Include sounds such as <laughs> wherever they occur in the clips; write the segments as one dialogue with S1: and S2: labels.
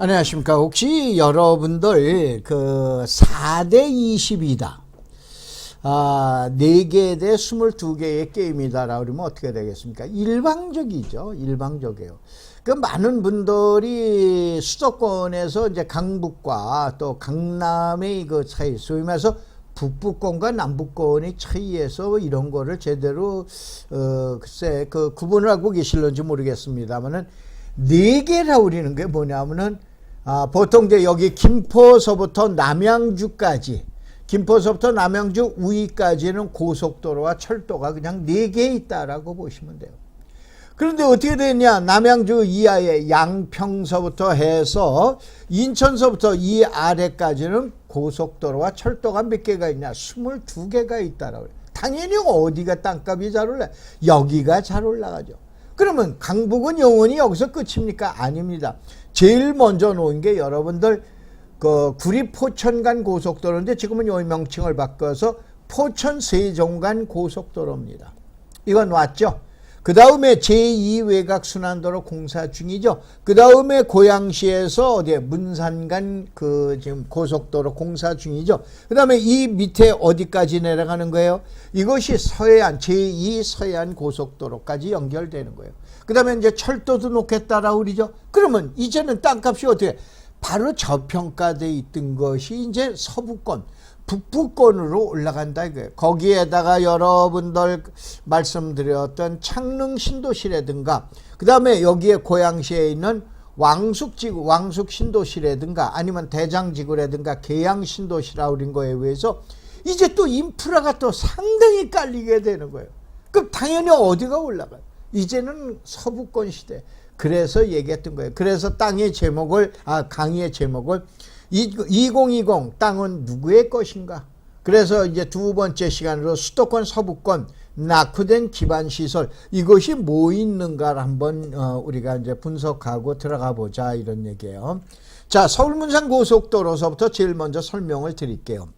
S1: 안녕하십니까. 혹시 여러분들 그 4대 22다. 아, 4개 대 22개의 게임이다라고 그러면 어떻게 되겠습니까? 일방적이죠. 일방적이에요. 그 많은 분들이 수도권에서 이제 강북과 또 강남의 그 차이, 소위 말해서 북부권과 남부권의 차이에서 이런 거를 제대로 어 글쎄 그 구분을 하고 계실런지 모르겠습니다만은 네 개라고 그러는 게 뭐냐면은 아 보통 이제 여기 김포서부터 남양주까지 김포서부터 남양주 우이까지는 고속도로와 철도가 그냥 네 개 있다라고 보시면 돼요. 그런데 어떻게 됐냐? 남양주 이하의 양평서부터 해서 인천서부터 이 아래까지는 고속도로와 철도가 몇 개가 있냐? 22개가 있다라고. 그래요. 당연히 어디가 땅값이 잘 올라? 여기가 잘 올라가죠. 그러면 강북은 영원히 여기서 끝입니까? 아닙니다. 제일 먼저 놓은 게 여러분들 그 구리 포천 간 고속도로인데 지금은 요 명칭을 바꿔서 포천 세종 간 고속도로입니다. 이건 왔죠? 그 다음에 제2 외곽 순환도로 공사 중이죠. 그 다음에 고양시에서 어디에 문산간 그 지금 고속도로 공사 중이죠. 그 다음에 이 밑에 어디까지 내려가는 거예요? 이것이 서해안 제2 서해안 고속도로까지 연결되는 거예요. 그 다음에 이제 철도도 놓겠다라고 그러죠. 그러면 이제는 땅값이 어떻게? 바로 저평가돼 있던 것이 이제 서부권. 북부권으로 올라간다 이거예요. 거기에다가 여러분들 말씀드렸던 창릉 신도시라든가 그 다음에 여기에 고양시에 있는 왕숙지구, 왕숙 신도시라든가 아니면 대장지구라든가 계양 신도시라 그런 거에 의해서 이제 또 인프라가 또 상당히 깔리게 되는 거예요. 그럼 당연히 어디가 올라가요? 이제는 서부권 시대. 그래서 얘기했던 거예요. 그래서 땅의 제목을, 아, 강의의 제목을 2020 땅은 누구의 것인가? 그래서 이제 두 번째 시간으로 수도권 서부권 낙후된 기반 시설 이것이 뭐 있는가를 한번 어, 우리가 이제 분석하고 들어가 보자 이런 얘기예요. 자, 서울 문산 고속도로서부터 제일 먼저 설명을 드릴게요.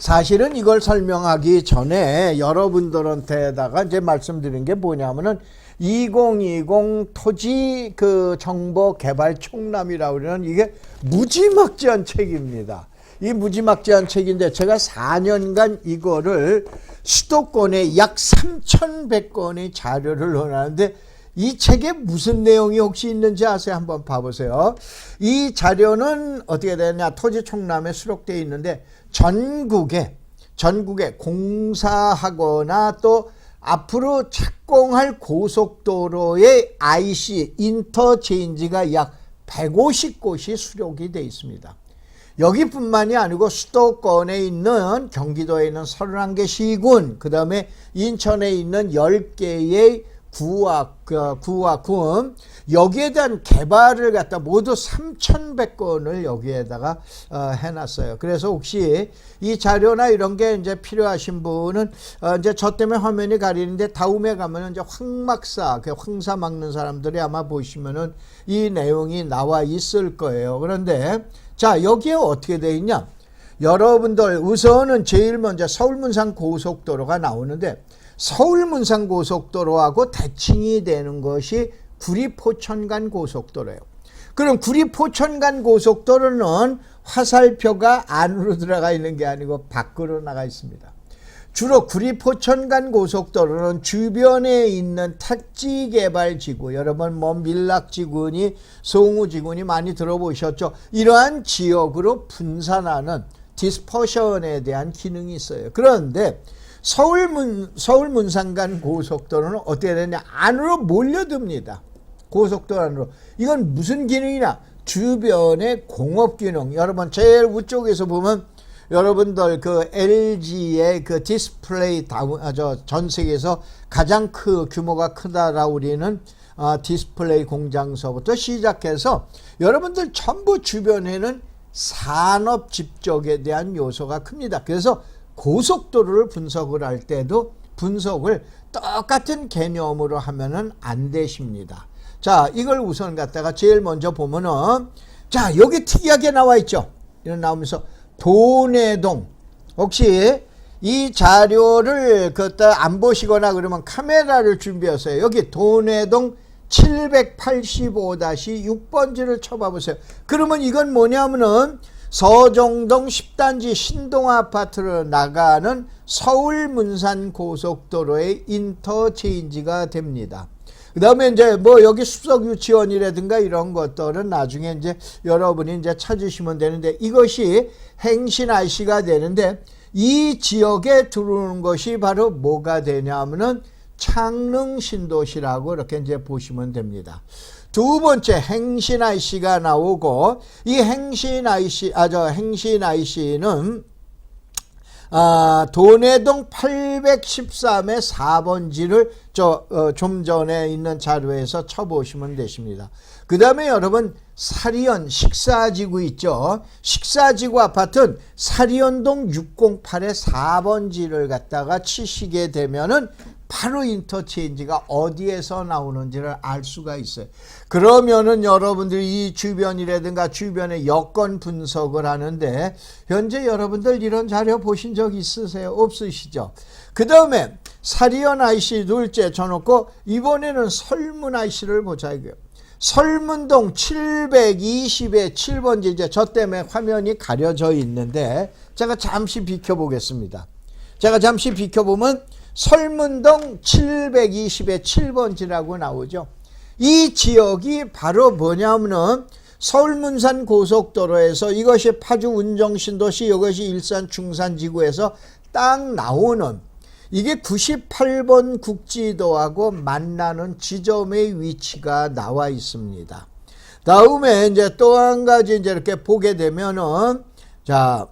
S1: 사실은 이걸 설명하기 전에 여러분들한테다가 이제 말씀드린 게 뭐냐면은 2020 토지 그 정보 개발 총람이라고 그러는 이게 무지막지한 책입니다. 이 무지막지한 책인데 제가 4년간 이거를 수도권에 약 3,100건의 자료를 넣어놨는데 이 책에 무슨 내용이 혹시 있는지 아세요? 한번 봐보세요. 이 자료는 어떻게 되냐? 토지 총람에 수록되어 있는데 전국에 전국에 공사하거나 또 앞으로 착공할 고속도로의 IC 인터체인지가 약 150곳이 수록이 되어 있습니다. 여기뿐만이 아니고 수도권에 있는 경기도에 있는 31개 시군, 그 다음에 인천에 있는 10개의 구와, 그, 구와 군, 여기에 대한 개발을 갖다 모두 3,100건을 여기에다가 어, 해놨어요. 그래서 혹시 이 자료나 이런 게 이제 필요하신 분은 어, 이제 저 때문에 화면이 가리는데 다음에 가면은 이제 황막사, 그 황사 막는 사람들이 아마 보시면은 이 내용이 나와 있을 거예요. 그런데 자, 여기에 어떻게 되어 있냐? 여러분들 우선은 제일 먼저 서울문산 고속도로가 나오는데 서울문산 고속도로하고 대칭이 되는 것이 구리 포천간 고속도로예요. 그럼 구리 포천간 고속도로는 화살표가 안으로 들어가 있는 게 아니고 밖으로 나가 있습니다. 주로 구리 포천간 고속도로는 주변에 있는 택지 개발 지구, 여러분 뭐 밀락 지구니 송우 지구니 많이 들어보셨죠? 이러한 지역으로 분산하는 디스퍼션에 대한 기능이 있어요. 그런데 서울 문, 서울 문산간 고속도로는 어떻게 되냐? 안으로 몰려듭니다. 고속도로 안으로. 이건 무슨 기능이냐? 주변의 공업 기능. 여러분, 제일 위쪽에서 보면 여러분들 그 LG의 그 디스플레이 다운, 아, 저전 세계에서 가장 크, 규모가 크다라고 우리는 어, 디스플레이 공장서부터 시작해서 여러분들 전부 주변에는 산업 집적에 대한 요소가 큽니다. 그래서 고속도로를 분석을 할 때도 분석을 똑같은 개념으로 하면은 안 되십니다. 자, 이걸 우선 갖다가 제일 먼저 보면은 자, 여기 특이하게 나와 있죠. 이런 나오면서 도내동 혹시 이 자료를 그때 안 보시거나 그러면 카메라를 준비하세요. 여기 도내동 785-6번지를 쳐봐 보세요. 그러면 이건 뭐냐면은 서정동 10단지 신동 아파트로 나가는 서울 문산 고속도로의 인터체인지가 됩니다. 그 다음에 이제 뭐 여기 숲속 유치원이라든가 이런 것들은 나중에 이제 여러분이 이제 찾으시면 되는데 이것이 행신 IC가 되는데 이 지역에 들어오는 것이 바로 뭐가 되냐면은 창릉 신도시라고 이렇게 이제 보시면 됩니다. 두 번째 행신 IC가 나오고 이 행신 IC 아저 행신 IC는 아, 도내동 813의 4번지를 저, 어, 좀 전에 있는 자료에서 쳐보시면 되십니다. 그 다음에 여러분, 사리연 식사지구 있죠? 식사지구 아파트는 사리연동 608의 4번지를 갖다가 치시게 되면은 바로 인터체인지가 어디에서 나오는지를 알 수가 있어요. 그러면은 여러분들이 이 주변이라든가 주변의 여건 분석을 하는데 현재 여러분들 이런 자료 보신 적 있으세요? 없으시죠? 그 다음에 사리연 IC 둘째 쳐놓고 이번에는 설문 IC를 보자 이거예요. 설문동 720의 7번지 이제 저 때문에 화면이 가려져 있는데 제가 잠시 비켜보겠습니다. 제가 잠시 비켜보면 설문동 720의 7번지라고 나오죠. 이 지역이 바로 뭐냐면은 서울문산 고속도로에서 이것이 파주 운정신도시 이것이 일산 중산지구에서 딱 나오는 이게 98번 국지도하고 만나는 지점의 위치가 나와 있습니다. 다음에 이제 또 한 가지 이제 이렇게 보게 되면은 자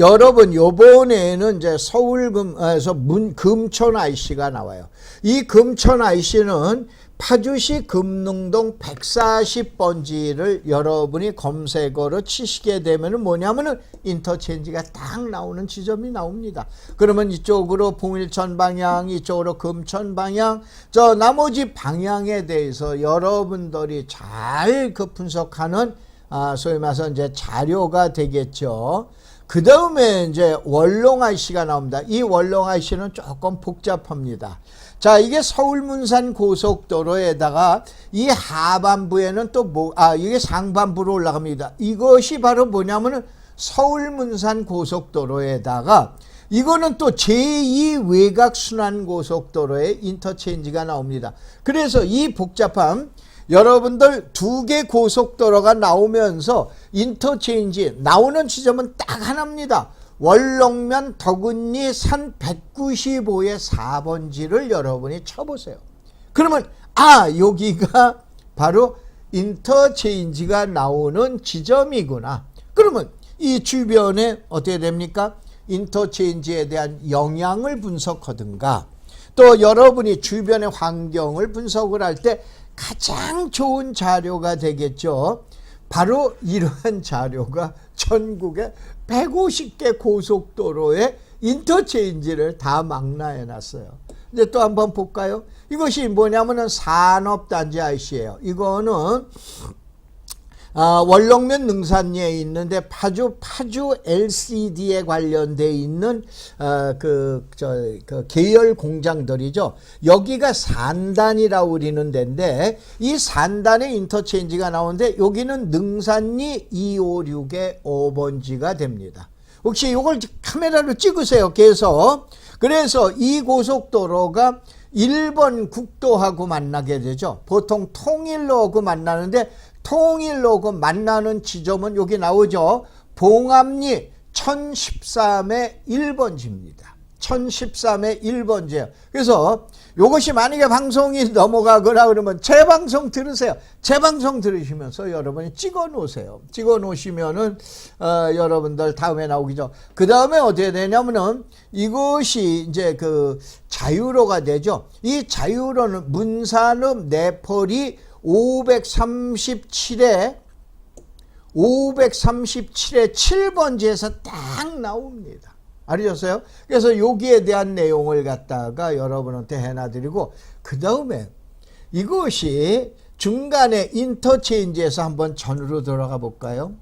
S1: 여러분 요번에는 이제 서울금에서 문 금천 IC가 나와요. 이 금천 IC는 파주시 금능동 140번지를 여러분이 검색어로 치시게 되면은 뭐냐면은 인터체인지가 딱 나오는 지점이 나옵니다. 그러면 이쪽으로 봉일천 방향, 이쪽으로 금천 방향, 저 나머지 방향에 대해서 여러분들이 잘 그 분석하는 아, 소위 말해서 이제 자료가 되겠죠. 그 다음에 이제 월롱 IC가 나옵니다. 이 월롱 IC는 조금 복잡합니다. 자, 이게 서울 문산 고속도로에다가 이 하반부에는 또 뭐, 아, 이게 상반부로 올라갑니다. 이것이 바로 뭐냐면은 서울 문산 고속도로에다가 이거는 또 제2 외곽순환 고속도로의 인터체인지가 나옵니다. 그래서 이 복잡함 여러분들 두 개 고속도로가 나오면서 인터체인지 나오는 지점은 딱 하나입니다. 월롱면 덕은리 산 195의 4번지를 여러분이 쳐보세요. 그러면 아 여기가 바로 인터체인지가 나오는 지점이구나. 그러면 이 주변에 어떻게 됩니까? 인터체인지에 대한 영향을 분석하든가 또 여러분이 주변의 환경을 분석을 할 때 가장 좋은 자료가 되겠죠. 바로 이러한 자료가 전국에 150개 고속도로의 인터체인지를 다 망라해 놨어요. 이제 또 한번 볼까요? 이것이 뭐냐면은 산업단지 IC예요. 이거는 아, 월롱면 능산리에 있는데 파주 파주 LCD에 관련돼 있는 어, 그저 그 계열 공장들이죠. 여기가 산단이라고 우리는 데인데 이 산단의 인터체인지가 나오는데 여기는 능산리 256의 5번지가 됩니다. 혹시 이걸 카메라로 찍으세요. 계속. 그래서 이 고속도로가 1번 국도하고 만나게 되죠. 보통 통일로하고 만나는데 통일로고 만나는 지점은 여기 나오죠. 봉암리 1013의 1번지입니다. 1013의 1번지예요. 그래서 이것이 만약에 방송이 넘어가거나 그러면 재방송 들으세요. 재방송 들으시면서 여러분이 찍어 놓으세요. 찍어 놓으시면은 어, 여러분들 다음에 나오기죠. 그 다음에 어떻게 되냐면은 이것이 이제 그 자유로가 되죠. 이 자유로는 문산읍 내펄이 537에 537에 7번지에서 딱 나옵니다. 알으셨어요? 그래서 여기에 대한 내용을 갖다가 여러분한테 해놔드리고 그 다음에 이것이 중간에 인터체인지에서 한번 전으로 돌아가 볼까요?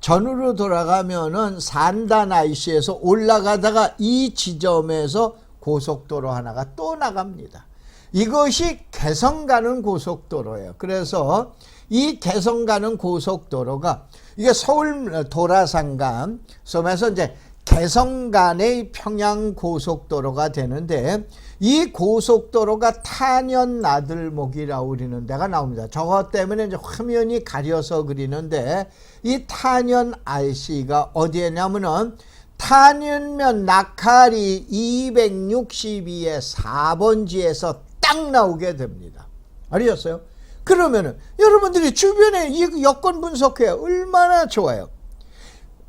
S1: 전으로 돌아가면은 산단 IC에서 올라가다가 이 지점에서 고속도로 하나가 또 나갑니다. 이것이 개성 가는 고속도로예요. 그래서 이 개성 가는 고속도로가 이게 서울 도라산간 섬에서 이제 개성 간의 평양 고속도로가 되는데 이 고속도로가 탄현 나들목이라고 그리는 데가 나옵니다. 저것 때문에 이제 화면이 가려서 그리는데 이 탄현 IC가 어디에냐면은 탄현면 낙하리 262의 4번지에서 딱 나오게 됩니다. 알겠어요? 그러면은 여러분들이 주변에 이 여건 분석해 얼마나 좋아요.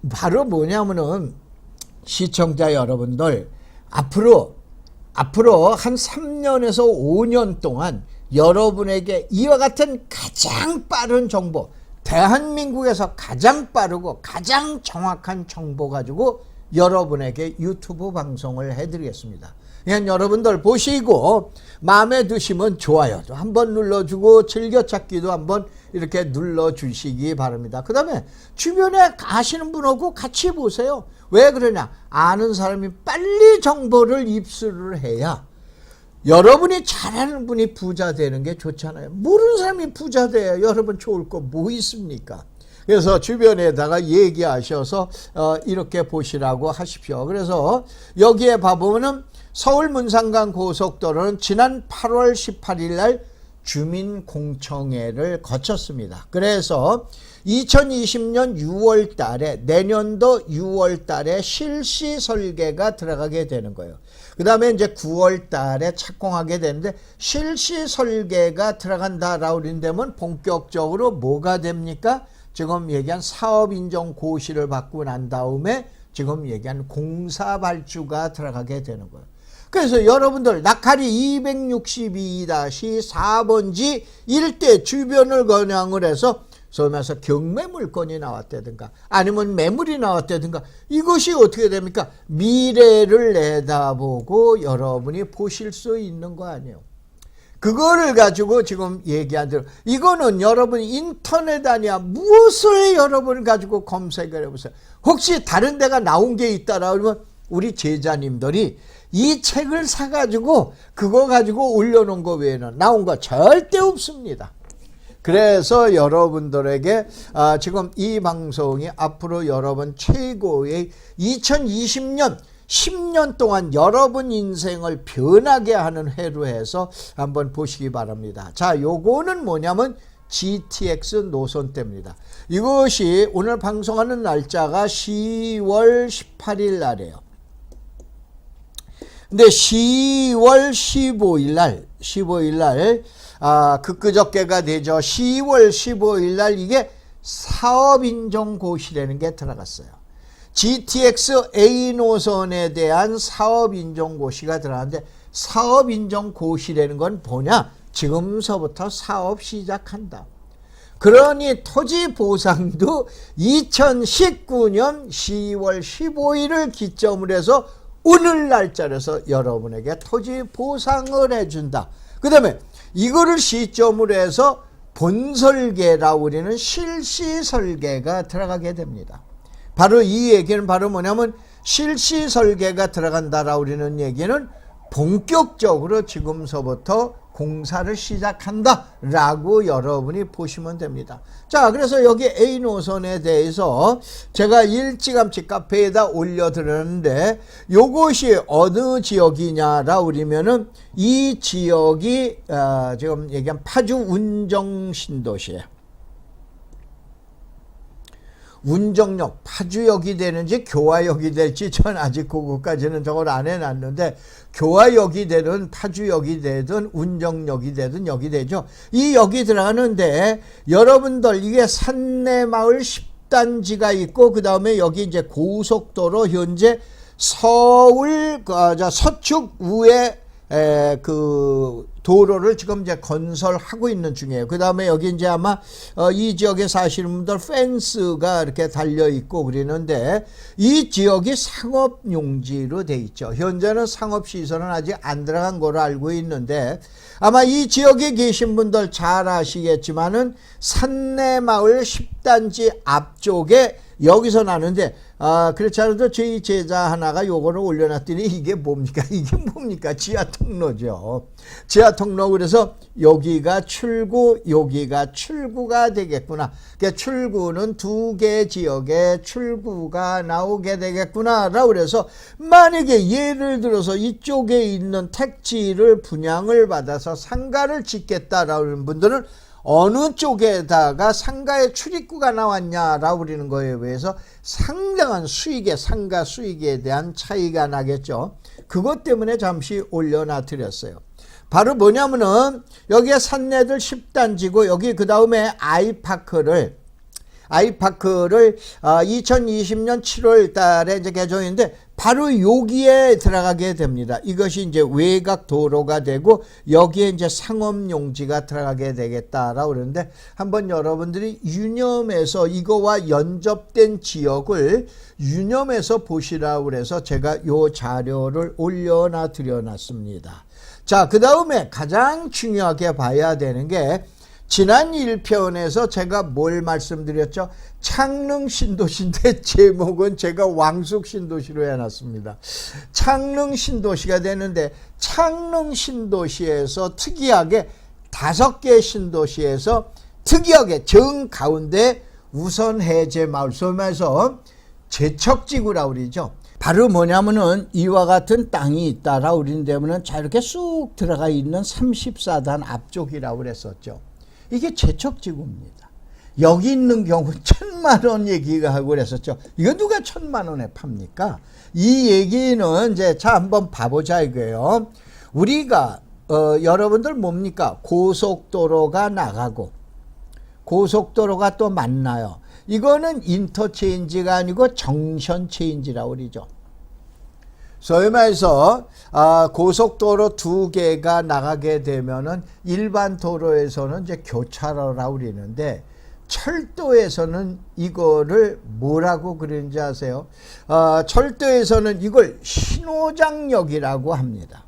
S1: 바로 뭐냐면은 시청자 여러분들 앞으로 앞으로 한 3년에서 5년 동안 여러분에게 이와 같은 가장 빠른 정보 대한민국에서 가장 빠르고 가장 정확한 정보 가지고 여러분에게 유튜브 방송을 해드리겠습니다. 그냥 여러분들 보시고 마음에 드시면 좋아요 한번 눌러주고 즐겨찾기도 한번 이렇게 눌러주시기 바랍니다. 그 다음에 주변에 아시는 분하고 같이 보세요. 왜 그러냐? 아는 사람이 빨리 정보를 입수를 해야 여러분이 잘하는 분이 부자 되는 게 좋잖아요. 모르는 사람이 부자 돼야 여러분 좋을 거 뭐 있습니까? 그래서 주변에다가 얘기하셔서 어, 이렇게 보시라고 하십시오. 그래서 여기에 봐보면은 서울 문상간 고속도로는 지난 8월 18일 날 주민 공청회를 거쳤습니다. 그래서 2020년 6월 달에 내년도 6월 달에 실시 설계가 들어가게 되는 거예요. 그 다음에 이제 9월 달에 착공하게 되는데 실시 설계가 들어간다라고 그러면 본격적으로 뭐가 됩니까? 지금 얘기한 사업 인정 고시를 받고 난 다음에 지금 얘기한 공사 발주가 들어가게 되는 거예요. 그래서 여러분들 낙하리 262-4번지 일대 주변을 거냥을 해서 소면서 경매 물건이 나왔다든가 아니면 매물이 나왔다든가 이것이 어떻게 됩니까? 미래를 내다보고 여러분이 보실 수 있는 거 아니에요. 그거를 가지고 지금 얘기한 대로 이거는 여러분 인터넷 아니야 무엇을 여러분 가지고 검색을 해보세요. 혹시 다른 데가 나온 게 있다라 그러면 우리 제자님들이 이 책을 사가지고 그거 가지고 올려놓은 거 외에는 나온 거 절대 없습니다. 그래서 여러분들에게 아, 지금 이 방송이 앞으로 여러분 최고의 2020년 10년 동안 여러분 인생을 변하게 하는 해로 해서 한번 보시기 바랍니다. 자, 요거는 뭐냐면 GTX 노선대입니다. 이것이 오늘 방송하는 날짜가 10월 18일 날이에요. 근데 10월 15일 날, 15일 날, 아, 그끄적개가 되죠. 10월 15일 날 이게 사업인정고시라는 게 들어갔어요. GTX A 노선에 대한 사업인정고시가 들어갔는데 사업인정고시라는 건 뭐냐? 지금서부터 사업 시작한다. 그러니 토지 보상도 2019년 10월 15일을 기점으로 해서 오늘 날짜에서 여러분에게 토지 보상을 해준다. 그 다음에 이거를 시점으로 해서 본설계라고 우리는 실시 설계가 들어가게 됩니다. 바로 이 얘기는 바로 뭐냐면 실시 설계가 들어간다라고 우리는 얘기는 본격적으로 지금서부터 공사를 시작한다 라고 여러분이 보시면 됩니다. 자, 그래서 여기 A 노선에 대해서 제가 일찌감치 카페에다 올려드렸는데 요것이 어느 지역이냐라 그러면은 이 지역이 어, 지금 얘기한 파주 운정 신도시예요. 운정역 파주역이 되는지 교화역이 될지 전 아직 그거까지는 저걸 안 해놨는데 교화역이 되든 파주역이 되든 운정역이 되든 역이 되죠. 이 역이 들어가는데 여러분들 이게 산내마을 10단지가 있고 그 다음에 여기 이제 고속도로 현재 서울 어, 서축 우에 에, 그 도로를 지금 이제 건설하고 있는 중이에요. 그 다음에 여기 이제 아마 어, 이 지역에 사시는 분들 펜스가 이렇게 달려 있고 그러는데 이 지역이 상업 용지로 돼 있죠. 현재는 상업 시설은 아직 안 들어간 거로 알고 있는데 아마 이 지역에 계신 분들 잘 아시겠지만은 산내 마을 10 단지 앞쪽에 여기서 나는데 아, 그렇지 않아도 저희 제자 하나가 요거를 올려놨더니 이게 뭡니까? <laughs> 이게 뭡니까? 지하 통로죠. 지하 통로 그래서 여기가 출구, 여기가 출구가 되겠구나. 그러니까 출구는 두 개 지역에 출구가 나오게 되겠구나 라고 그래서 만약에 예를 들어서 이쪽에 있는 택지를 분양을 받아서 상가를 짓겠다라는 분들은 어느 쪽에다가 상가의 출입구가 나왔냐라고 그러는 거에 의해서 상당한 수익의 상가 수익에 대한 차이가 나겠죠. 그것 때문에 잠시 올려놔 드렸어요. 바로 뭐냐면은 여기에 산내들 10단지고 여기 그 다음에 아이파크를 아이파크를 2020년 7월 달에 이제 개정했는데 바로 여기에 들어가게 됩니다. 이것이 이제 외곽 도로가 되고 여기에 이제 상업 용지가 들어가게 되겠다라고 그러는데 한번 여러분들이 유념해서 이거와 연접된 지역을 유념해서 보시라고 그래서 제가 요 자료를 올려놔 드려놨습니다. 자, 그 다음에 가장 중요하게 봐야 되는 게 지난 1편에서 제가 뭘 말씀드렸죠? 창릉 신도시인데 <laughs> 제목은 제가 왕숙 신도시로 해놨습니다. 창릉 신도시가 되는데 창릉 신도시에서 특이하게 다섯 개 신도시에서 특이하게 정 가운데 우선 해제 마을 소면서 제척지구라고 그러죠. 바로 뭐냐면은 이와 같은 땅이 있다라고 그러는 데면은 자 이렇게 쑥 들어가 있는 34단 앞쪽이라고 그랬었죠. 이게 제척지구입니다. 여기 있는 경우 <laughs> 천만 원 얘기가 하고 그랬었죠. 이거 누가 천만 원에 팝니까? 이 얘기는 이제 자 한번 봐보자 이거예요. 우리가 어, 여러분들 뭡니까? 고속도로가 나가고 고속도로가 또 만나요. 이거는 인터체인지가 아니고 정션 체인지라고 그러죠. 소위 말해서 아, 고속도로 두 개가 나가게 되면은 일반 도로에서는 이제 교차로라고 그러는데 철도에서는 이거를 뭐라고 그러는지 아세요? 아, 철도에서는 이걸 신호장역이라고 합니다.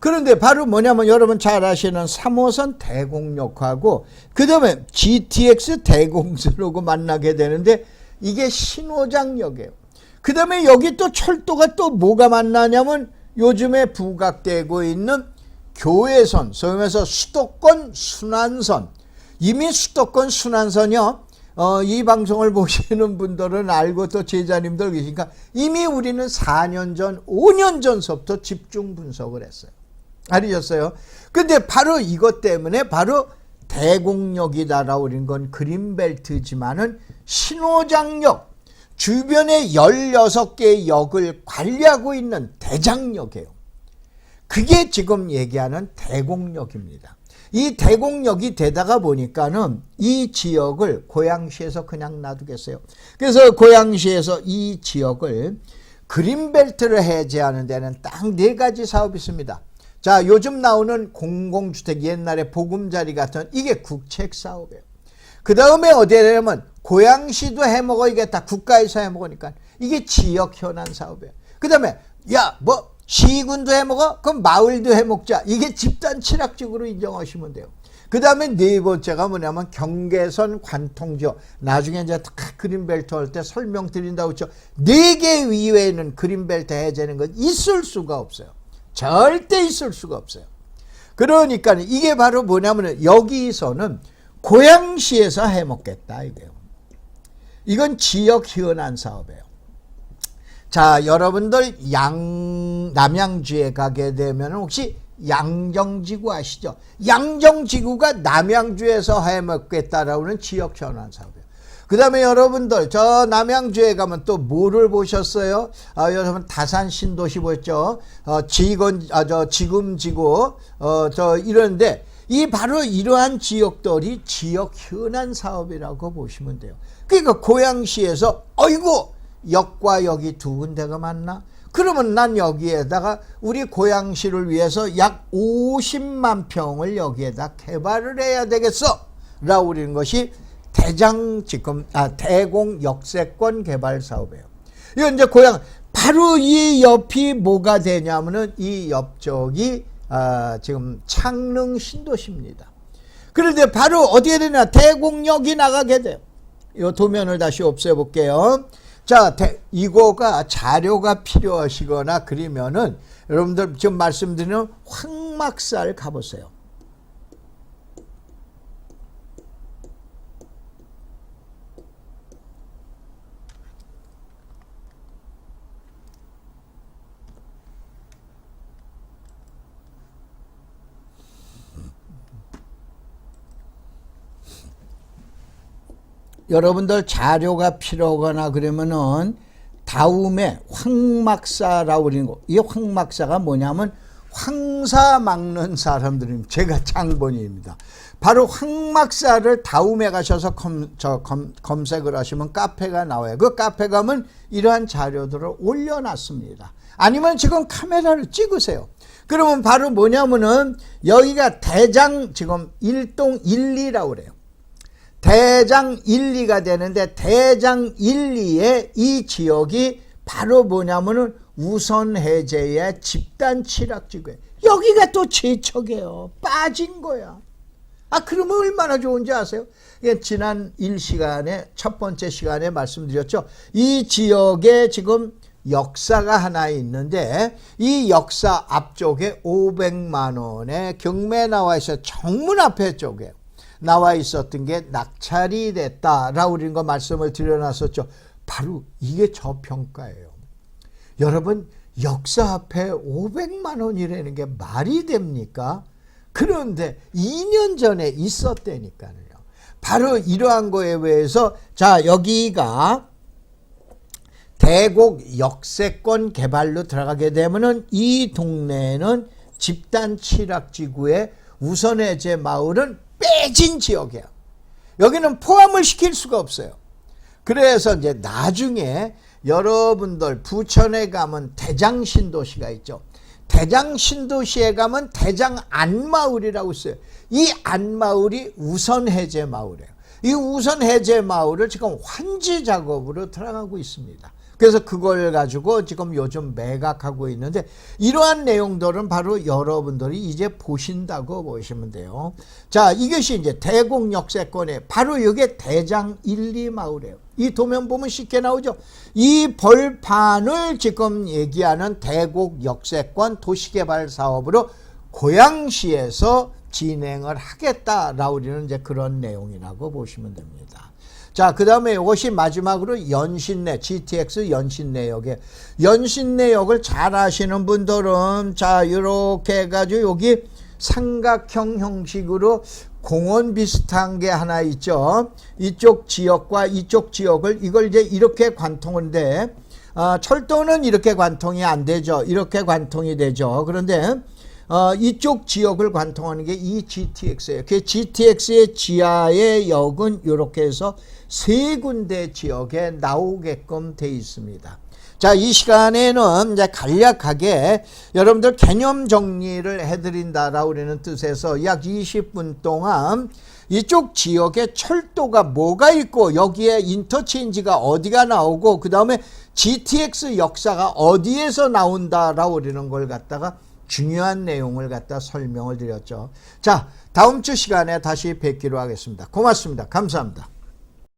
S1: 그런데 바로 뭐냐면 여러분 잘 아시는 3호선 대공역하고 그 다음에 GTX 대공선하고 만나게 되는데 이게 신호장역이에요. 그 다음에 여기 또 철도가 또 뭐가 만나냐면 요즘에 부각되고 있는 교외선, 소위 말해서 수도권 순환선. 이미 수도권 순환선이요. 어, 이 방송을 보시는 분들은 알고 또 제자님들 계시니까 이미 우리는 4년 전, 5년 전서부터 집중 분석을 했어요. 알으셨어요? 근데 바로 이것 때문에 바로 대공역이다라고 그런 건 그린벨트지만은 신호장역 주변에 16개의 역을 관리하고 있는 대장역이에요. 그게 지금 얘기하는 대공역입니다. 이 대공역이 되다가 보니까는 이 지역을 고양시에서 그냥 놔두겠어요. 그래서 고양시에서 이 지역을 그린벨트를 해제하는 데는 딱 네 가지 사업이 있습니다. 자, 요즘 나오는 공공주택 옛날에 보금자리 같은 이게 국책 사업이에요. 그 다음에 어디에 되냐면 고양시도 해먹어야겠다. 국가에서 해먹으니까 이게 지역 현안 사업이에요. 그 다음에 야, 뭐 시군도 해먹어? 그럼 마을도 해먹자. 이게 집단 친학적으로 인정하시면 돼요. 그 다음에 네 번째가 뭐냐면 경계선 관통지역. 나중에 이제 그린벨트 할 때 설명드린다고 했죠. 네 개 이외에는 그린벨트 해제는 건 있을 수가 없어요. 절대 있을 수가 없어요. 그러니까 이게 바로 뭐냐면 여기서는 고양시에서 해먹겠다 이게요. 이건 지역 현안 사업이에요. 자, 여러분들 양 남양주에 가게 되면 혹시 양정지구 아시죠? 양정지구가 남양주에서 해먹겠다라는 지역 현안 사업이에요. 그 다음에 여러분들 저 남양주에 가면 또 뭐를 보셨어요? 아, 여러분 다산 신도시 보였죠? 어, 지건 아 저 지금지구 어저 이런데 이 바로 이러한 지역들이 지역 현안 사업이라고 보시면 돼요. 그러니까 고양시에서 어이구 역과 역이 두 군데가 맞나? 그러면 난 여기에다가 우리 고양시를 위해서 약 50만 평을 여기에다 개발을 해야 되겠어. 라고 그러는 것이 대장 지금 아 대공 역세권 개발 사업이에요. 이건 이제 고향 바로 이 옆이 뭐가 되냐면은 이 옆쪽이 아 지금 창릉 신도시입니다. 그런데 바로 어디에 되냐? 대곡역이 나가게 돼요. 이 도면을 다시 없애볼게요. 자, 대, 이거가 자료가 필요하시거나 그러면은 여러분들 지금 말씀드리는 황막사를 가보세요. 여러분들 자료가 필요하거나 그러면은 다음에 황막사라고 그러는 거. 이 황막사가 뭐냐면 황사 막는 사람들입니다. 제가 장본인입니다. 바로 황막사를 다음에 가셔서 검, 저, 검, 검색을 하시면 카페가 나와요. 그 카페 가면 이러한 자료들을 올려놨습니다. 아니면 지금 카메라를 찍으세요. 그러면 바로 뭐냐면은 여기가 대장 지금 일동 1, 2라고 그래요. 대장 1, 2가 되는데 대장 1, 2의 이 지역이 바로 뭐냐면은 우선 해제의 집단 취락지구예요. 여기가 또 제척이에요. 빠진 거야. 아 그러면 얼마나 좋은지 아세요? 예, 지난 1시간에 첫 번째 시간에 말씀드렸죠. 이 지역에 지금 역사가 하나 있는데 이 역사 앞쪽에 500만 원의 경매 나와 있어요. 정문 앞에 쪽에. 나와 있었던 게 낙찰이 됐다라고 그런 거 말씀을 드려놨었죠. 바로 이게 저평가예요. 여러분 역사 앞에 500만 원이라는 게 말이 됩니까? 그런데 2년 전에 있었다니까요. 바로 이러한 거에 의해서 자 여기가 대곡 역세권 개발로 들어가게 되면은 이 동네는 집단 취락지구의 우선해제 마을은 빼진 지역이야. 여기는 포함을 시킬 수가 없어요. 그래서 이제 나중에 여러분들 부천에 가면 대장 신도시가 있죠. 대장 신도시에 가면 대장 안마을이라고 있어요. 이 안마을이 우선 해제 마을이에요. 이 우선 해제 마을을 지금 환지 작업으로 들어가고 있습니다. 그래서 그걸 가지고 지금 요즘 매각하고 있는데 이러한 내용들은 바로 여러분들이 이제 보신다고 보시면 돼요. 자, 이것이 이제 대곡 역세권에 바로 이게 대장 1, 2 마을이에요. 이 도면 보면 쉽게 나오죠. 이 벌판을 지금 얘기하는 대곡 역세권 도시개발 사업으로 고양시에서 진행을 하겠다라고 우리는 이제 그런 내용이라고 보시면 됩니다. 자, 그 다음에 이것이 마지막으로 연신내, GTX 연신내역에. 연신내역을 잘 아시는 분들은, 자, 이렇게 해가지고 여기 삼각형 형식으로 공원 비슷한 게 하나 있죠. 이쪽 지역과 이쪽 지역을 이걸 이제 이렇게 관통인데, 어, 철도는 이렇게 관통이 안 되죠. 이렇게 관통이 되죠. 그런데, 어, 이쪽 지역을 관통하는 게 이 GTX예요. 그 GTX의 지하의 역은 이렇게 해서 세 군데 지역에 나오게끔 돼 있습니다. 자, 이 시간에는 이제 간략하게 여러분들 개념 정리를 해드린다라고 그러는 뜻에서 약 20분 동안 이쪽 지역에 철도가 뭐가 있고 여기에 인터체인지가 어디가 나오고 그 다음에 GTX 역사가 어디에서 나온다라고 그러는 걸 갖다가 중요한 내용을 갖다 설명을 드렸죠. 자, 다음 주 시간에 다시 뵙기로 하겠습니다. 고맙습니다. 감사합니다.